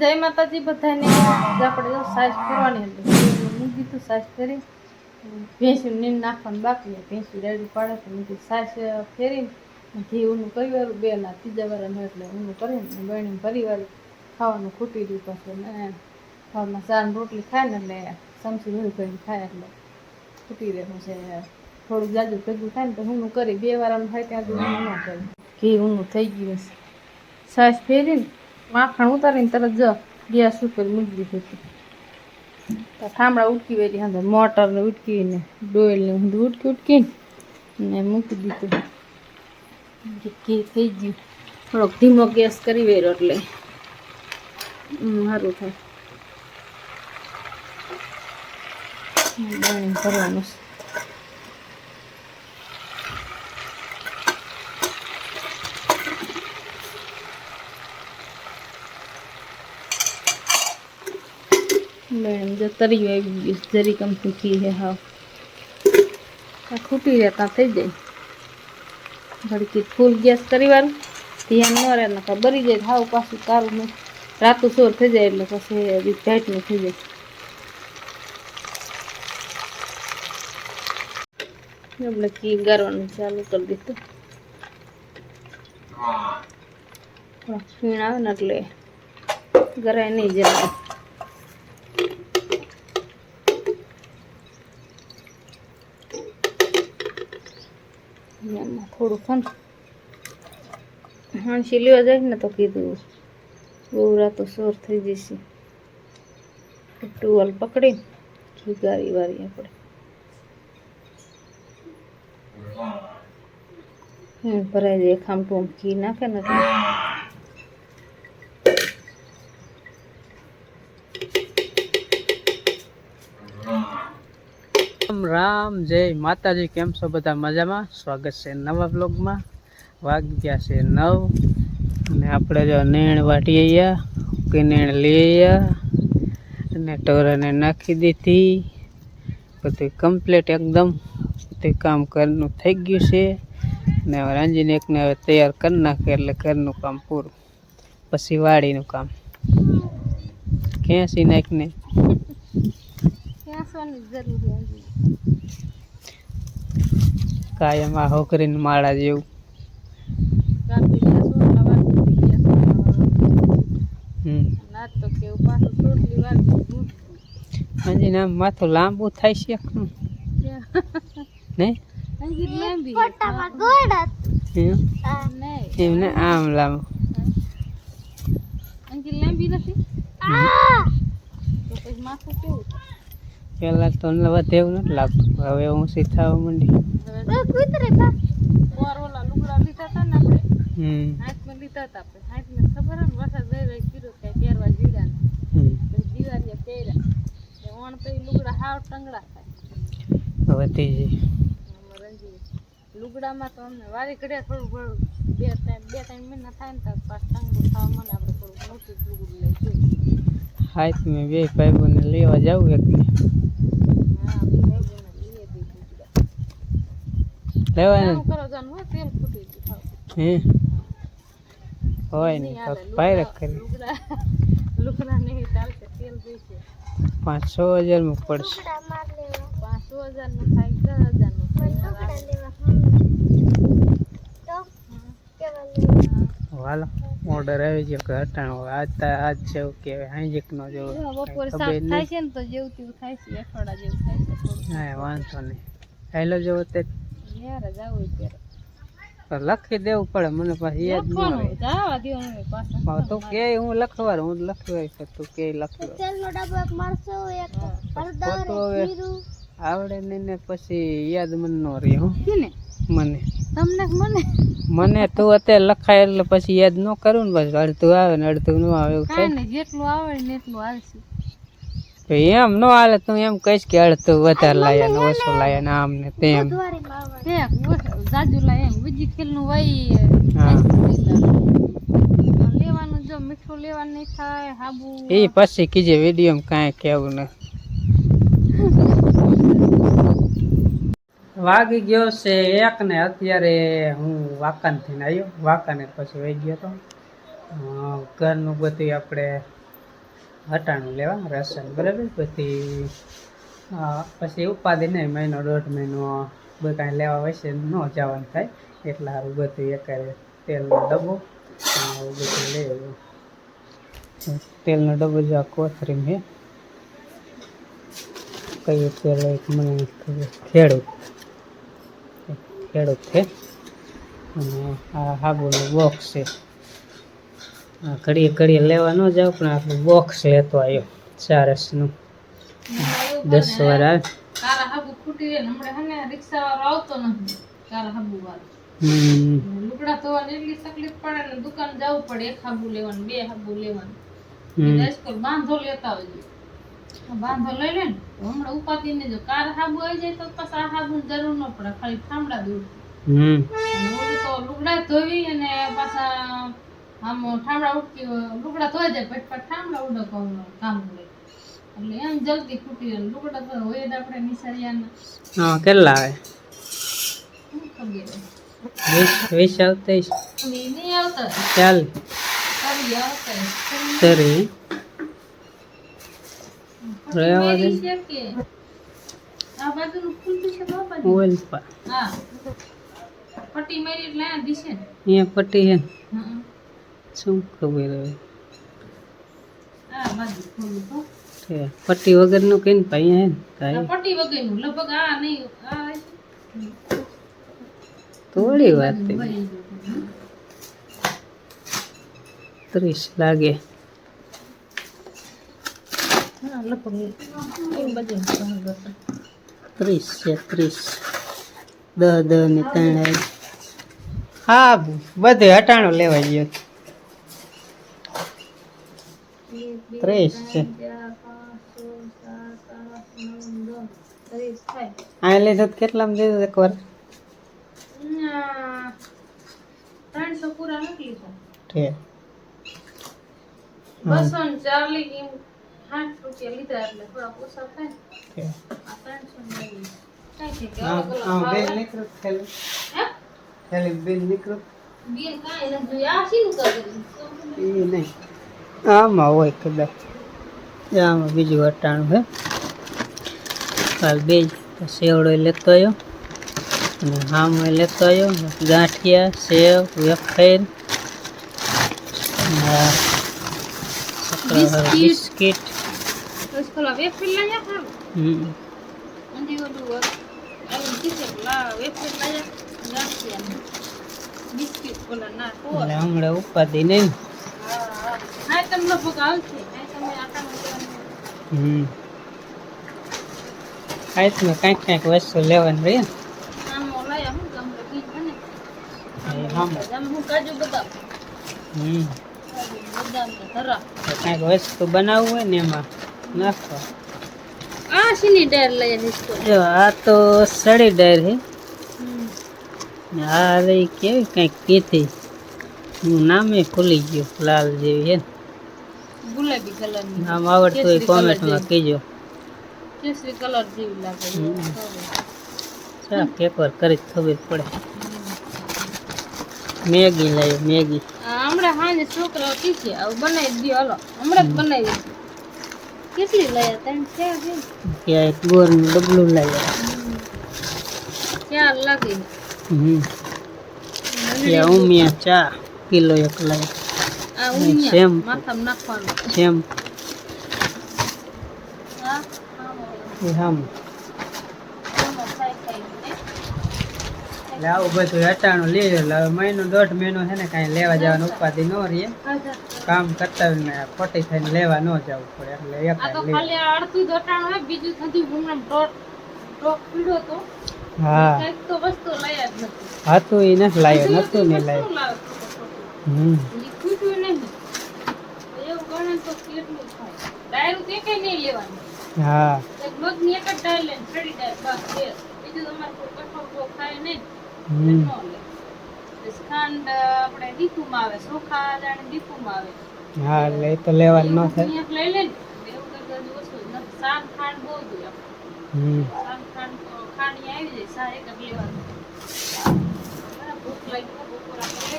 જય માતાજી બધાને. આપણે જો સાઈઝ કરવાની મૂકી તો સાઈઝ કરી. ભેંસું નીંદ નાખવાનું બાકી ભેંસી રેડી પાડે તો મૂકી સાઈઝ ફેરીને. ઘી ઊનું કરી વાળું બે ના ત્રીજા વાળાનું એટલે ઊનું કરીને બહેણી ફરી વાળું ખાવાનું ખૂટી દીધું પાછું. ને ખાવામાં ચાર રોટલી ખાય ને એટલે સમસી ભરી ભરીને ખાય એટલે ખૂટી રહે છે થોડુંક જાજુ ભેગું થાય ને તો ઊનું કરી. બે વાળાનું થાય ત્યાં સુધી ન ઘી ઊનું થઈ ગયું સાસ ફેરીને માખણ ઉતારીને તરત જ ગેસ ઉપર મૂકી દીધું હતું. તો ઠામડા ઉટકી વેલી હા મોટરને ઉટકીને ડોયલને ઊંધું ઉટકી ઉટકીને ને મૂકી દીધું. ઘી થઈ ગયું. થોડોક ધીમો ગેસ કરી વેરો એટલે સારું થાય. હમ, બાણી છે જો તરી આવી ગયું છે. જરી કમ ઘી છે હાવ આ ખૂટી ત્યાં થઈ જાય. ભડકી ફૂલ ગેસ કરી વાળું ધ્યાન ન રહે નકર બરી જાય હાવ પાછું તારું નહીં રાતું સોર થઈ જાય એટલે પછી હજી ટાઈટનું થઈ જાય. આપણે ઘી ગારવાનું ચાલુ કરી દીધું. ફીણ આવે ને એટલે ગરાય નહીં જલ્દી એમાં થોડું ખન હાંસી લેવા જાય ને તો કીધું બહુ તો સોર થઈ જશે. ટુવાલ પકડી ઘીગારી વારી આપણે. ભરાઈ જાય ખામટું ઘી નાખે ને એટલે રામ, જય માતાજી, કેમ છો બધા મજામાં? સ્વાગત છે નવા બ્લોગમાં વાગ્યા છે નવ અને આપણે જો નેણ વાટી આવ્યા કે નેણ લઈ આવ્યા અને ટોરાને નાખી દીધી. બધું કમ્પ્લીટ એકદમ. તે કામ ઘરનું થઈ ગયું છે અને હવે રાંજીને એકને હવે તૈયાર કરી નાખે એટલે ઘરનું કામ પૂરું. પછી વાડીનું કામ. ખેંચી નાખીને ક્યાંસવાની જરૂર કાયમ આ હોકરીને માળા જેવું. કેવું હજી નામ માથું લાંબુ થાય છે. ને અંજી એમ ને આમ લાંબુ. લાંબી નથી? પેલા તો વધે એવું નથી લાગતું. હવે ઊંચી થવા માંડી. પોર ઓલા લુગડા લીધા હતા ને આપણે? હમ. લીધા હતા આપણે. હાથમાં ખબર હે જાય રંજી લુગડામાં તો અમને વારી ઘડિયા થોડું ઘણું. બે ટાઈમ બે ટાઈમ મહિના થાય ને તો પાછ ટંગડું થવા મને આપણે થોડું મોટું લુગડું લઈ જોઈએ હાથ મેં બે ભાઈઓને લેવા જાઉં એક લેવાય ને. શું કરો જાનું હોય તેલ ફૂટી હે. હોય નહીં. પાયરક કરી. લુગડા લુગડા નહીં ચાલશે તેલ જોઈશે. પાંચ છ હજારમાં પડશે. પાંચસો હજારનું થાય દસ હજારનું હાલો ઓર્ડર આવી ગયો કે હટાણો. આજ તા- આજ છે એવું કહેવાય. હાંજેક નો જેવો બપોર સાફ થાય છે ને તો જેવું તેવું થાય છે. અઠવાડા જેવું થાય છે હા વાંધો નહીં. હેલો જેવો તે યાર જાવું ત્યારે. લખી દેવું પડે. મને પાછી યાદ ન આવે જવા પાછા. તો કે હું લખવાર. હું લખવાય છે. તું કે લખવા ખોટું હવે આવડે નહીં ને પછી યાદ મન ન રહે હું ને? મને. તમને મને? મને તું અત્યારે લખાય એટલે પછી યાદ ન કરું ને બસ અડધું આવે ને અડધું ન આવે એવું થાય. નહીં જેટલું આવડે ને એટલું આવશે તો એમ ન હાલે તું એમ કહીશ કે અડધું વધારે લાયા ને ઓછું લાયા ને આમ ને તેમ. જાજુ લાય એમ. બીજી ખેલનું વહી લેવાનું જો મીઠું લેવાનું નહીં થાય હાબુ. એ પછી કીજે વીડિયો કાંઈ કેવું ને વાગી ગયો છે એક ને અત્યારે હું વાંકાનથી આવ્યો. વાંકાને પછી વહી ગયો તો. ઘરનું બધું આપણે હટાણું લેવા રાશન, બરાબર? પછી પછી ઉપાધિ નહીં, મહિનો દોઢ મહિનો બધું કાંઈ લેવા હોય છે ન જવાનું થાય. એટલે સારું બધું એકારે તેલનો ડબ્બો બધું લઈ તેલનો ડબ્બો જો આ કોથરીમાં છે કયું તેલ એક મને ખેડૂત. ખેડૂત છે. અને આ હાબુનું બોક્સ છે. આ ઘડીએ ઘડીએ લેવા ન જાવ પણ આપણું બોક્સ લેતો આવ્યો ચારસનું. દસ વાર આવે. હાબુ ખૂટી રહે હમણાં હે ને રિક્ષા વાળો આવતો નથી. કારા હાબુ વાળો લુગડા ધોવાની એટલી તકલીફ પડે ને દુકાન જવું પડે એક હાબુ લેવાનું બે હાબુ લેવાનું. બાંધો લેતા આવજો. બાંધો લઈ લે ને. હમણાં ઉપાધિ ને જો કાર હાબુ આવી જાય તો પછી આ હાબુ જરૂર ન પડે ખાલી ઠામડા દૂર હમ. તો લુગડા ધોવી અને પાછા આમ ઠામડા ઉડકી લુગડા ધોઈ જાય પછી પછી ઠામડા ઉડકવાનું કામ લે એટલે એમ જલ્દી ખૂટી જાય. લુગડા તો હોય જ આપણે નિસરિયાના હા કેટલા આવે? વીસ વીસ આવતા હશે. નહીં આવતા. ચાલ. કરી આવતા સરી રહેવા દે. છે કે. આ બાજુનું ખુલતું છે તો આ પા હા. પટ્ટી મારી એટલે આ દિશે અહીંયા પટ્ટી છે ને. શું ખબર હવે? આ બાજુ ખોલું તો. પટ્ટી વગરનું કઈ ને અહીંયા હે કાંઈ પટ્ટી વગરનું. લગભગ આ નહીં આ થોડી વાત. ત્રીસ લાગે હા લગભગ એ બાજુ ભાગ હતો. ત્રીસ છે ત્રીસ. દ દ ને ત્રણ. હા બધે હટાણું લેવા ગયો. ત્રીસ છે. આ લીધું તો કેટલામાં દીધું એકવાર ત્રણસો પૂરા નથી લીધા. બસો ચાર એમ સાઠ રૂપિયા લીધા એટલે થોડા ઓછા થાય ત્રણસો છે આમ હોય. આમાં કદાચ. આમાં બીજું વટાણું હે? કાલ બે સેવડો લેતો આવ્યો અને હામો લેતો આવ્યો ગાંઠિયા સેવ વેફર. બિસ્કિટ. બિસ્કિટ બસ પેલા વેફર લાયા હારું. હમ ઊંધી ઓલું હોય. આવીને કીધે કે લા વેફર લાયા, ગાંઠિયા ને બિસ્કિટ ઓલા ના ટોર. એટલે હમણાં ઉપાધિ નહીં હા, હા. હા, તમને લગભગ આવશે. હા, તમે આટામાં લેવાનું. હમ કાંઈક કાંઈક કાંઈક વસ્તુ લેવાની રહી ને આમ ઓલાયા હું ગામડે બીજ બને. એ હામો. આમ હું કાજુ બદામ હમ કાજુ બદામ ને ધરા તો કાંઈક વસ્તુ બનાવવું હોય ને એમાં નાખવા આ શીની ડાયર લઈ જો આ તો સડી ડાયર હે. આ રહી કેવી કંઈક કીધી. હું નામે ભૂલી ગયો લાલ જેવી ને. ગુલાબી નામ આવડતું હોય કોમેન્ટમાં કહેજો કેસરી કલર જેવી લાગે છે. એકવાર કરી જ ખબર પડે. મેગી લાવી મેગી. હમણાં હાંજે છોકરાઓ કીધે આવું બનાવી દો હાલો. હમણાં જ બનાવી કેટલી લાયા ત્રણ ત્યાં એક ગોરનું ડબલું ચાર લાગે. હમ. ત્યાં ઉમિયા ચા કિલો એક સેમ. હા એ હામ આમાં ખાઈ ખાઈને એટલે આવું બધું અટાણું લીધું લે. હવે મહિનો દોઢ મહિનો છે ને કાંઈ લેવા જવાનું ઉપાધિ ન રહીએ કામ કરતા ને ખોટી થઈને લેવા ન જવું પડે. એટલે એક અડધું અટાણું હોય બીજું થતું હમણાં ટોપ તો હા. તો વસ્તુ લાયા જ નથી. હતું એ નથી લાવ્યો નતું ને ખોટું? હમ. ખૂટ્યું નહીં. એવું ગણે તો કેટલું થાય. ડાયરું તે કઈ નહીં લેવાનું. હા. મગની એક જ ડાયર લઈને છડી ડાયર બસ બીજું તમારે કોઈ કઠોળ ખાય નહીં. ખાંડ આપણે આવે આવે. હા એટલે એ તો લેવાનું ન થાય. એવું લઈ લે ને એવું કરતા હજુ ઓછું જ ખાંડ બહુ જોઈએ હમ. સામ ખાંડ ખાંડ આવી જાય સા એક લેવાનું. ભૂખ લાગી બપોરા કરે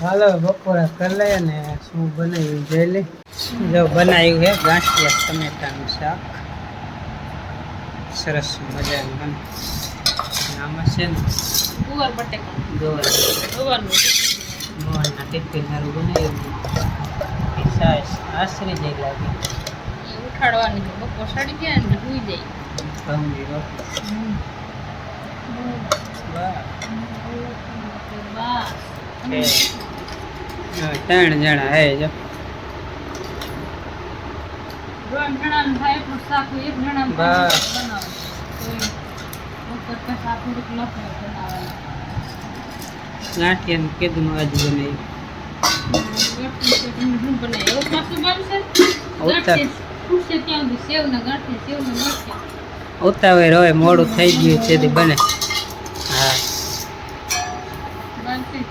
હાલો બપોરા કરી લઈએ ને શું બનાવ્યું જોઈ લે. જો બનાવ્યું છે ગાંઠિયા ટમેટાનું શાક. સરસ મજાનું બને. આમાં છે ને કુંવર બટેકા. ગોળ ગોવાનું મોહનના ટિફિન સારું બનાવ્યું સાસ આશરી જાય લાગે. એ ઉઠાડવાની છે. બપોર સડી ગયા ને સુઈ જાય. છે હવે ત્રણ જણા હે જો. ત્રણ જણા એટલું શાક હોય, એક જણા બનાવો. બનાવવાનું. કીધું ગાંઠિયા તો ઢીંઢું બનાવે. ગાંઠિયા ગાંઠિયા, ગાંઠિયા. ઉતાવળ હોય મોડું થઈ ગયું છે બને હા ગાંઠિયા.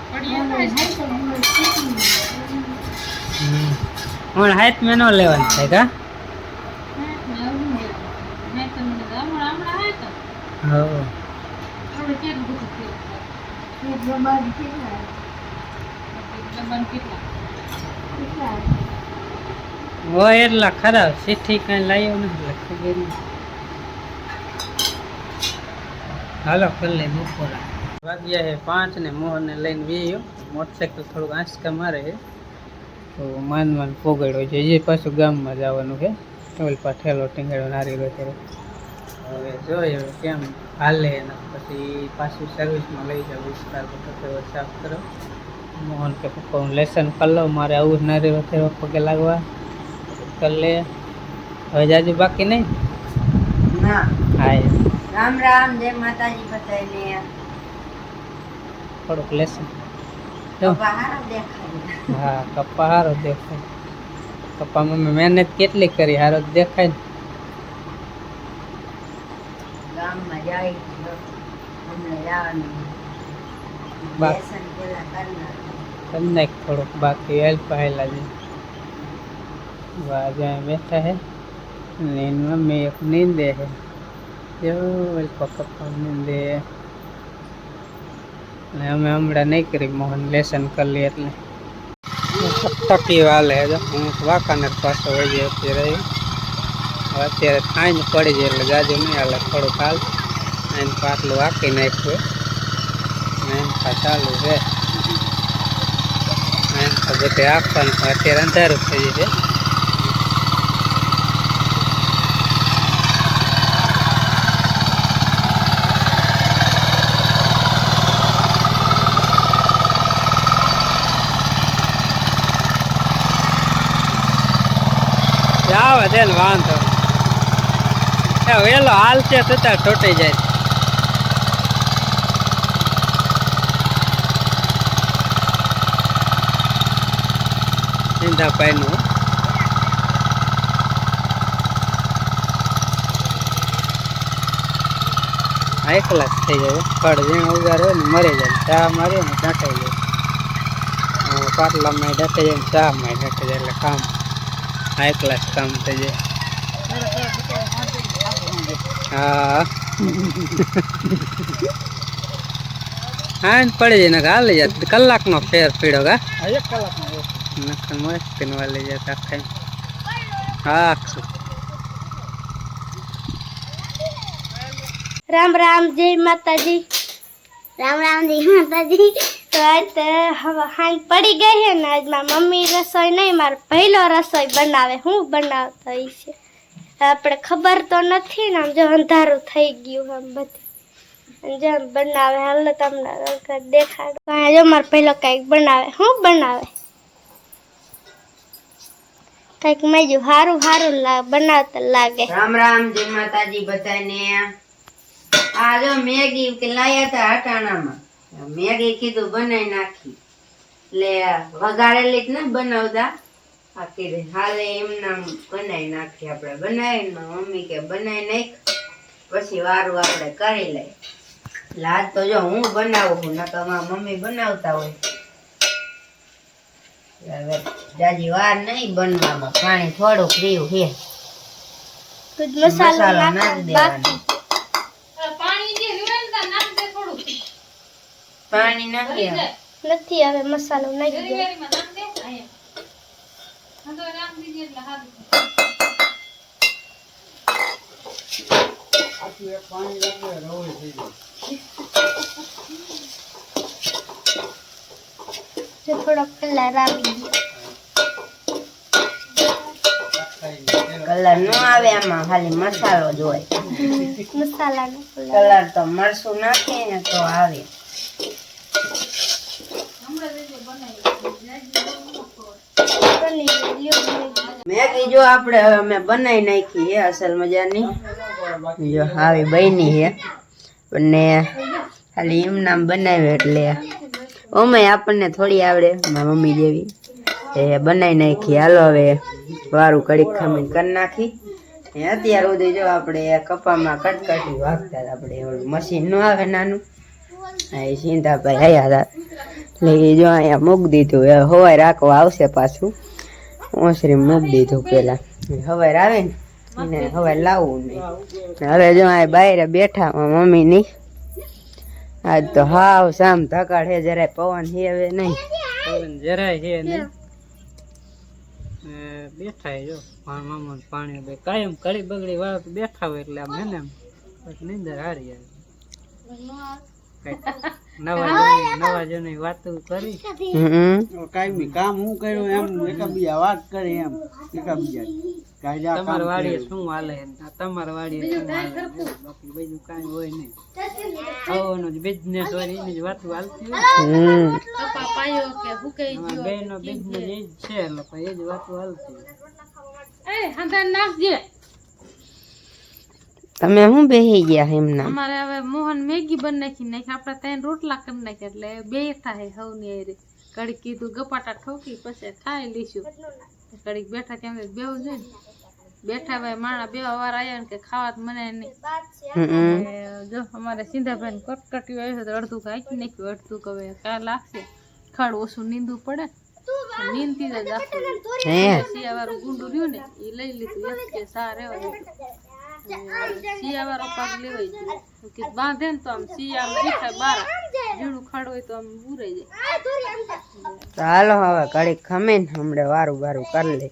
હમણાં હાથ મેં ન લેવાનું થાય કા હા, ને આવું નહીં. હા, તો મને તો હમણાં- હમણાં હા તો. હો આપણે કેટલું બધું થયું છે. એક ડબ્બાનું કેટલા? હોય એટલા ખરાબ સીઠી કઈ લાવ્યો નથી લખી હાલો ખુલ્લે બપોરા વાગ્યા હે પાંચ ને મોહનને લઈને વેયો મોટરસાઇકલ થોડુંક આંચકા મારે છે તો માન માન પોગડ્યો છે જે પાછું ગામમાં જવાનું છે ટોલ પાછેલો ઠેલો ટીંગડો નારી ત્યારે. હવે જોઈએ હવે કેમ હાલે એના પછી પાછું સર્વિસમાં લઈ જાઉં વિસ્તાર બધો સાફ કરો. મોહન કે પપ્પા હું લેસન કરી લઉં મારે આવું જ નારી રહ્યો પગે લાગવા. કરી લે. હવે જાજુ બાકી નહીં? ના. હા રામ રામ જય માતાજી બધાને. થોડુંક લેસન. હા કપ્પા હારો દેખાય. કપ્પા મમ્મી મહેનત કેટલી કરી હારો દેખાય ને. ગામમાં જાય અમને જવાનું નાખ થોડુંક બાકી હેલ્પ હેલા છે. વાહ જ્યાં બેઠા હે. ને એની મમ્મી એક નીંદે હે. જો પપ્પા નીંદે અને અમે હમણાં નહીં કરી મોહન લેસન કરી લે એટલે. ટકી વાલે હું વાંકાનેર પાસે હોય અત્યારે હવે અત્યારે ખાઈ જ પડી જાય એટલે ગાજુ નહીં હાલે થોડું હાલ. એને પાટલું વાંકી નાખ્યું. એમ ખા ચાલુ છે. એમ તો બધે આપવાનું અત્યારે અંધારું થઈ છે. આવે છે ને વાંધો. વેલો, હાલ છે છતાં તૂટી જાય. સીધા પાયનું એક લાખ થઈ જાય. ફળ ઝીણ હોય ને મરી જાય. ચા મારી ને ડાંટાઈ જાય. પાટલામાં ડાંટાઈ જાય ચા માં ડાંટાઈ જાય એટલે કામ. એક લાખ કામ થઈ જાય. હા હા ને પડી જાય ને હાલી જાય કલાકનો ફેર પીડ્યો કા એક કલાકમાં નખન મસ્ત ને વાલી જાય આખા હા રામ રામ જય માતાજી રામ રામ જય માતાજી તો આજ તો હવે હાંજ પડી ગઈ છે ને આજ મારી મમ્મી રસોઈ નહીં મારો પહેલો રસોઈ બનાવે હું બનાવતો હોય છે આપણે ખબર તો નથી ને, આમ જો અંધારું થઈ ગયું આમ બધું જેમ બનાવે, હાલ તમને દેખાડો. મારો પહેલો કંઈક બનાવે, હું બનાવે? કંઈક મેજુ સારું સારું બનાવતા લાગે. રામ રામ, જય માતાજી બધાને. આ જો મેગી કે લાયા હતા હટાણામાં મેગી કીધું બનાવી નાખી. એટલે વઘારેલી ને બનાવતા. આ હાલે એમ નામ બનાવી નાખી આપણે. બનાવી મમ્મી કે બનાવી નાખ પછી વારું આપણે કરી લઈએ. લાજ તો જો હું બનાવું છું નકર મારા મમ્મી બનાવતા હોય. હવે જાજી વાર નહીં બનવામાં પાણી થોડુંક રહ્યું છે. મસાલો નાખી બાકી દેવાનો. પાણી નાખી દે થોડું. પાણી નાખીએ નથી હવે મસાલો નાખી દો વેરીવેરીમાં નાખી દે. અહીંયા. હા તો નાખી દીજે એટલે સારું જો થોડો કલર આવી કલર નો આવે આમાં, ખાલી મસાલો જ હોય મસાલાનો કલર તો મરસું નાખીએ ને તો આવે હમણાં ગયું મેગી જો આપણે હવે અમે બનાવી નાખી છે, અસલ મજાની. જો આવી બની છે. અને ખાલી એમ નામ બનાવ્યું એટલે ઓમે આપણને થોડી આવડે, મારી મમ્મી જેવી. એ બનાવી નાખી. હાલો હવે વારું કડીક ખમી કરી નાખી. એ અત્યાર સુધી જો આપણે કપામાં કટકટી વાગતા આપણે એવું મશીન ન આવે નાનું. હા એ સિંધાભાઈ આવ્યા હતા. એટલે જો અહીંયા મૂકી દીધું. હવે હવાય રાખવા આવશે પાછું. ઓસરી મૂકી દીધું પેલા. હવાય આવે ને હવે હવાય લાવવું નહીં. હવે જો આ બહાર બેઠા મમ્મી ની. આજ તો હાવ સામ ધકાડ હે જરાય પવન હે હવે નહીં. પવન જરાય હે નહીં. બેઠા જો પણ મામા પાણી બે કાયમ કડી બગડી વાળ બેઠા હોય એટલે આમ હે ને નિંદર હારી આવે. નવા નવા જૂની વાતો કરી. હમ. કાંઈ કામ હું કર્યું એમ એકબીજા વાત કરી એમ એકબીજા. તમારા વાડીએ શું હાલે? તમારા વાડીએ શું હાલે? બાકી બીજું કાંઈ હોય નહીં. આવવાનો જ બિઝનેસ હોય એની જ વાતો હાલતી હોય. બેયનો બિઝનેસ એ જ છે લોકો એ જ વાતો હાલતી હોય. એ નાખજે. તમે શું બેહી ગયા એમના? અમારે હવે મોહન મેગી બની નાખી નાખી આપણે ત્રણ રોટલા કરી નાખ્યા એટલે બે થાય હવની હારે. કડીક કીધું ગપાટા ઠોકી પછી ખાઈ લઈશું કડીક બેઠા ત્યાં બેવું જોઈએ ને. બેઠા ભાઈ માણા બેવા વાર આવ્યા ને કે ખાવા તો મને નહીં. હમ. એ જો અમારે સિંધાભાઈ કટકટી આવ્યું તો અડધું કાંકી નાખ્યું અડધું કે હવે કા લાગશે. ખડ ઓછું નીંદવું પડે. ને નીંદતી જ આખું હે. શિયાવાળું ગુંડું રહ્યું ને એ લઈ લીધું એક કે સા રહેવા વાળો પાક લેવાય ગયો કે બાંધે ને તો આમ શિયાળું દેખાય બાર. ઝીણું ખડ હોય તો આમ બુરાઈ જાય. ચાલો હવે કડીક ખમે ને હમણાં વારું વારું કરી લે